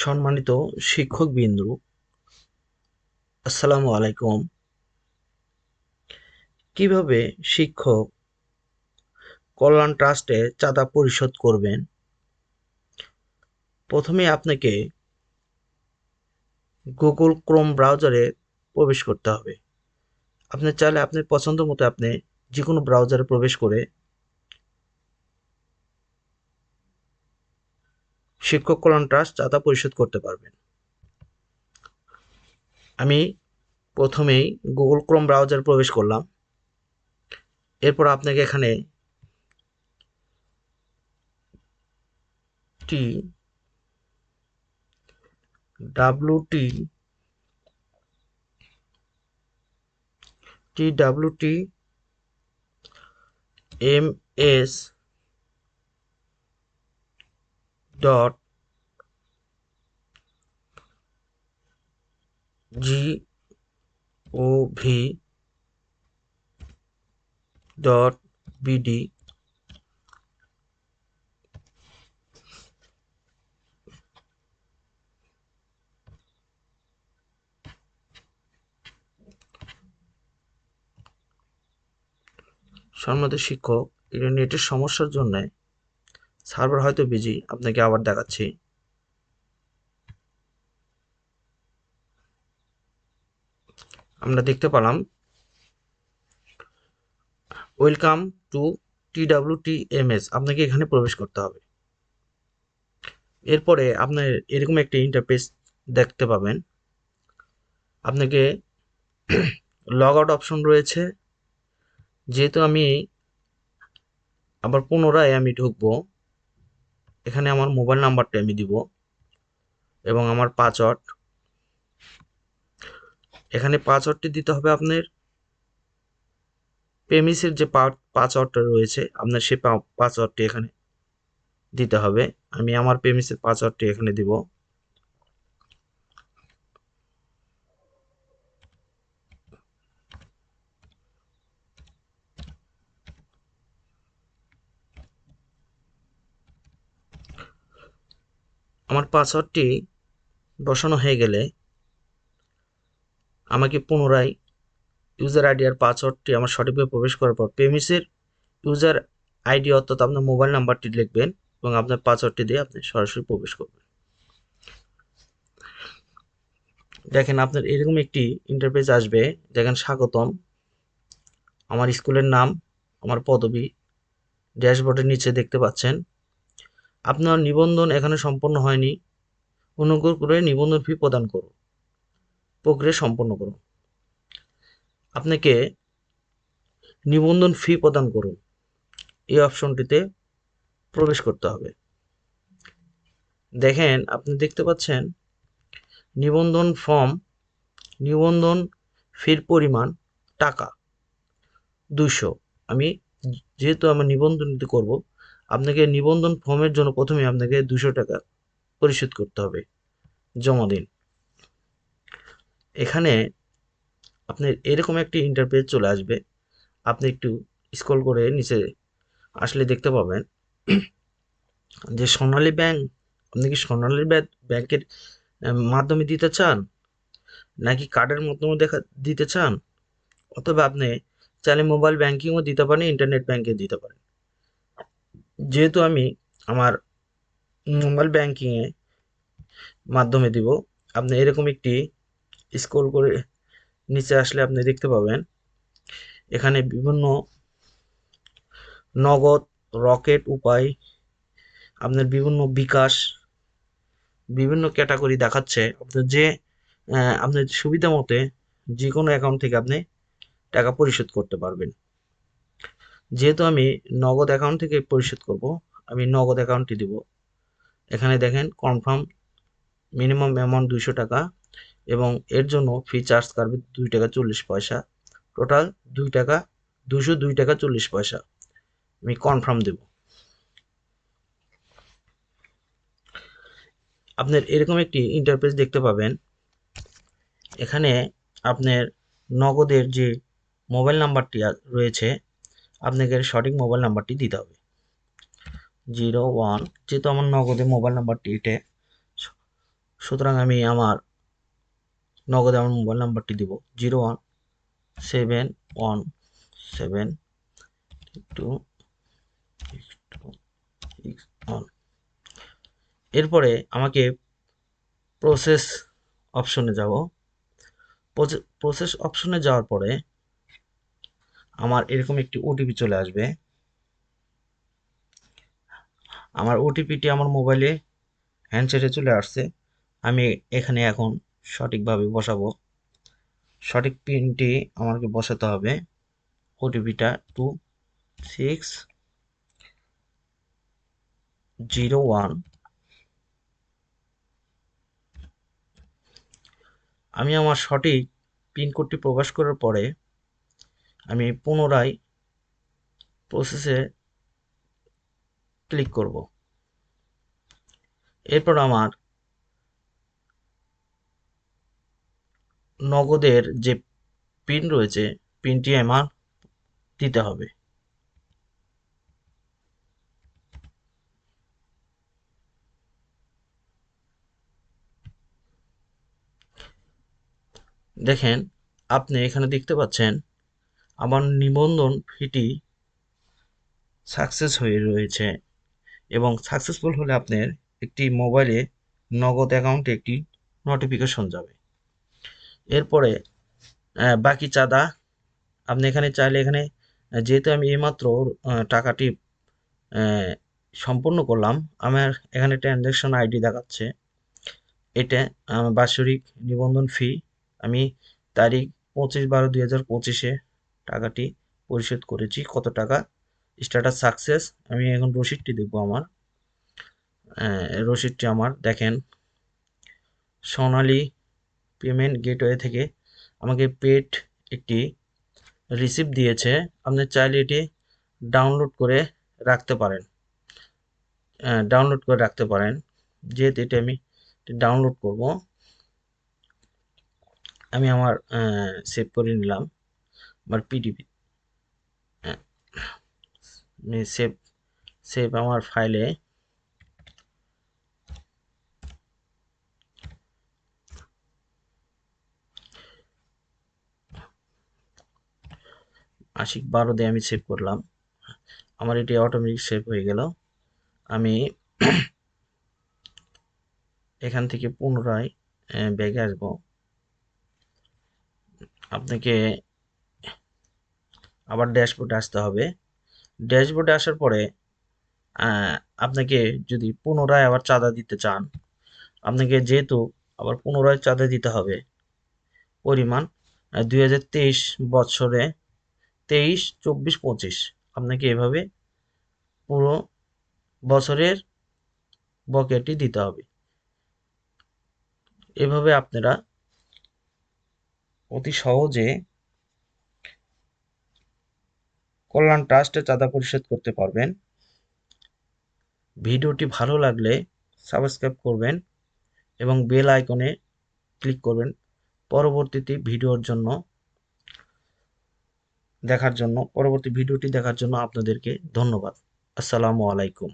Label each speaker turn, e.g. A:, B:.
A: সম্মানিত শিক্ষকবৃন্দ, আসসালামু আলাইকুম। কীভাবে শিক্ষক কল্যাণ ট্রাস্টে চাঁদা পরিশোধ করবেন? প্রথমে আপনাকে গুগল ক্রোম ব্রাউজারে প্রবেশ করতে হবে। আপনি চাইলে আপনার পছন্দ মতো আপনি যে কোনো ব্রাউজারে প্রবেশ করে শিক্ষক কল্যাণ ট্রাস্ট চাঁদা পরিশোধ করতে পারবেন। আমি প্রথমেই গুগল ক্রোম ব্রাউজার প্রবেশ করলাম। এরপর আপনাকে এখানে T W T T W T M S dot G O V dot BD সম্মানিত শিক্ষক এটা নেটের সমস্যার জন্য সার্ভার হয়তো বিজি আপনাকে আবার দেখাচ্ছি। আমরা দেখতে পেলাম welcome to T W T M S আপনাকে এখানে প্রবেশ করতে হবে। এরপরে আপনার এরকম একটি ইন্টারফেস দেখতে পাবেন। আপনাকে লগ আউট অপশন রয়েছে। যেহেতু আমি আবার পুনরায় আমি ঢুকবো এখানে আমার মোবাইল নাম্বারটা আমি দিব এবং আমার পাসওয়ার্ড। এখানে পাসওয়ার্ডটি দিতে হবে আপনার পেমিসের যে পাসওয়ার্ডটা রয়েছে, আপনার সেই পাসওয়ার্ডটি এখানে দিতে হবে। আমি আমার পেমিসের পাসওয়ার্ডটি এখানে দিব। আমার পাসওয়ার্ডটি বসানো হয়ে গেলে আমাকে পুনরায় ইউজার আইডি আর পাসওয়ার্ডটি আমার সঠিকভাবে প্রবেশ করার পর প্রেমিসের ইউজার আইডি অর্থাৎ আপনার মোবাইল নাম্বারটি লিখবেন এবং আপনার পাসওয়ার্ডটি দিয়ে আপনি সরাসরি প্রবেশ করবেন। দেখেন আপনার এরকম একটি ইন্টারফেস আসবে, দেখেন স্বাগতম। আমার স্কুলের নাম, আমার পদবি, ড্যাশবোর্ডের নিচে দেখতে পাচ্ছেন। আপনার নিবন্ধন এখানে সম্পন্ন হয়নি, অনুগ্রহ করে নিবন্ধন ফি প্রদান করুন। প্রক্রিয়া সম্পন্ন করুন। আপনাকে নিবন্ধন ফি প্রদান করুন। এই অপশনটিতে প্রবেশ করতে হবে। দেখেন, আপনি দেখতে পাচ্ছেন, নিবন্ধন ফর্ম নিবন্ধন ফির পরিমাণ টাকা দুশো আমি যেহেতু আমার নিবন্ধন করব আপনাকে নিবন্ধন ফর্মের জন্য প্রথমে আপনাকে দুশো টাকা পরিশোধ করতে হবে, জমা দিন। এখানে আপনার এরকম একটি ইন্টারপেজ চলে আসবে। আপনি একটু স্ক্রল করে নিচে আসলে দেখতে পাবেন যে সোনালী ব্যাংক, আপনি কি সোনালী ব্যাংকের মাধ্যমে দিতে চান? নাকি কার্ডের মাধ্যমে দেখা, দিতে চান? অথবা আপনি চাইলে মোবাইল ব্যাংকিংও দিতে পারেন ইন্টারনেট ব্যাংকিং দিতে পারেন। যেহেতু আমি আমার মোবাইল ব্যাংকিংয়ে মাধ্যমে দিব, আপনি এরকম একটি স্ক্রল করে নিচে আসলে আপনি দেখতে পাবেন, এখানে বিভিন্ন নগদ রকেট উপায়, আপনার বিভিন্ন বিকাশ, বিভিন্ন ক্যাটাগরি দেখাচ্ছে। আপনার যে আপনার সুবিধা মতে যে কোনো অ্যাকাউন্ট থেকে আপনি টাকা পরিশোধ করতে পারবেন। যেহেতু আমি নগদ অ্যাকাউন্ট থেকে পরিশোধ করব, আমি নগদ অ্যাকাউন্টটি দিব। এখানে দেখেন কনফার্ম মিনিমাম অ্যামাউন্ট দুইশো টাকা এবং এর জন্য ফি চার্জ কাটবে দুই টাকা চল্লিশ পয়সা। টোটাল দুই টাকা দুশো দুই টাকা চল্লিশ পয়সা। আমি কনফার্ম দেব। আপনার এরকম একটি ইন্টারফেস দেখতে পাবেন। এখানে আপনার নগদের যে মোবাইল নাম্বারটি রয়েছে আপনাকে সঠিক মোবাইল নাম্বারটি দিতে হবে। জিরো ওয়ান, যেহেতু আমার নগদে মোবাইল নাম্বারটি এটা, সুতরাং আমি আমার নগদে আমার মোবাইল নাম্বারটি দিব। Zero one, seven one, seven two এরপরে আমাকে প্রসেস অপশনে যাব। প্রসেস অপশনে যাওয়ার পরে আমার এরকম একটি ওটিপি চলে আসবে। আমার ওটিপিটি আমার মোবাইলে হ্যান্ডসেটে চলে আসছে। আমি এখানে এখন সঠিকভাবে বসাবো। সঠিক পিনটি আমাকে বসাতে হবে। ওটিপিটা টু সিক্স জিরো ওয়ান আমি আমার সঠিক পিনকোডটি প্রকাশ করার পরে আমি পুনরায় প্রসেসে ক্লিক করব। এরপর আমার নগদের যে পিন রয়েছে পিনটি আমার দিতে হবে। দেখেন, আপনি এখানে দেখতে পাচ্ছেন আমার নিবন্ধন ফিটি সাকসেস হয়ে রয়েছে এবং সাকসেসফুল হলে আপনার একটি মোবাইলে নগদ অ্যাকাউন্টে একটি নোটিফিকেশন যাবে। এরপরে বাকি চাঁদা, আপনি এখানে চাইলে এখানে যেহেতু আমি এইমাত্র টাকাটি সম্পূর্ণ করলাম, আমার এখানে ট্রানজ্যাকশন আইডি দেখাচ্ছে। এটা আমার বাৎসরিক নিবন্ধন ফি আমি তারিখ পঁচিশ বারো দুই হাজার পঁচিশে টাকাটি পরিশোধ করেছি। কত টাকা? স্ট্যাটাস সাকসেস আমি এখন রসিদটি দেখব আমার। রসিদটি আমার, দেখেন। সোনালি পেমেন্ট গেটওয়ে থেকে আমাকে পেড একটি রিসিপ্ট দিয়েছে। আপনি চাইলে এটি ডাউনলোড করে রাখতে পারেন। ডাউনলোড করে রাখতে পারেন। যেহেতু এটি আমি ডাউনলোড করব, আমি আমার সেভ করে নিলাম। আমার পিডিপি আমি সেভ সেভ আমার ফাইলে আশিক বারো দিয়ে আমি সেভ করলাম। আমার এটি অটোমেটিক সেভ হয়ে গেল। আমি এখান থেকে পুনরায় ব্যাগে আসব। আপনাকে আবার ড্যাশবোর্ডে আসতে হবে। ড্যাশবোর্ডে আসার পরে আপনাকে যদি পুনরায় আবার চাঁদা দিতে চান, আপনাকে যেহেতু আবার পুনরায় চাঁদা দিতে হবে, পরিমাণ দুই হাজার তেইশ বছরে তেইশ, চব্বিশ, পঁচিশ, আপনাকে এভাবে পুরো বছরের বকেটি দিতে হবে। এভাবে আপনারা অতি সহজে কল্যাণ ট্রাস্টে চাঁদা পরিশোধ করতে পারবেন। ভিডিওটি ভালো লাগলে সাবস্ক্রাইব করবেন এবং বেল আইকনে ক্লিক করবেন পরবর্তীতে ভিডিওর জন্য দেখার জন্য, পরবর্তী ভিডিওটি দেখার জন্য আপনাদেরকে ধন্যবাদ। আসসালামু আলাইকুম।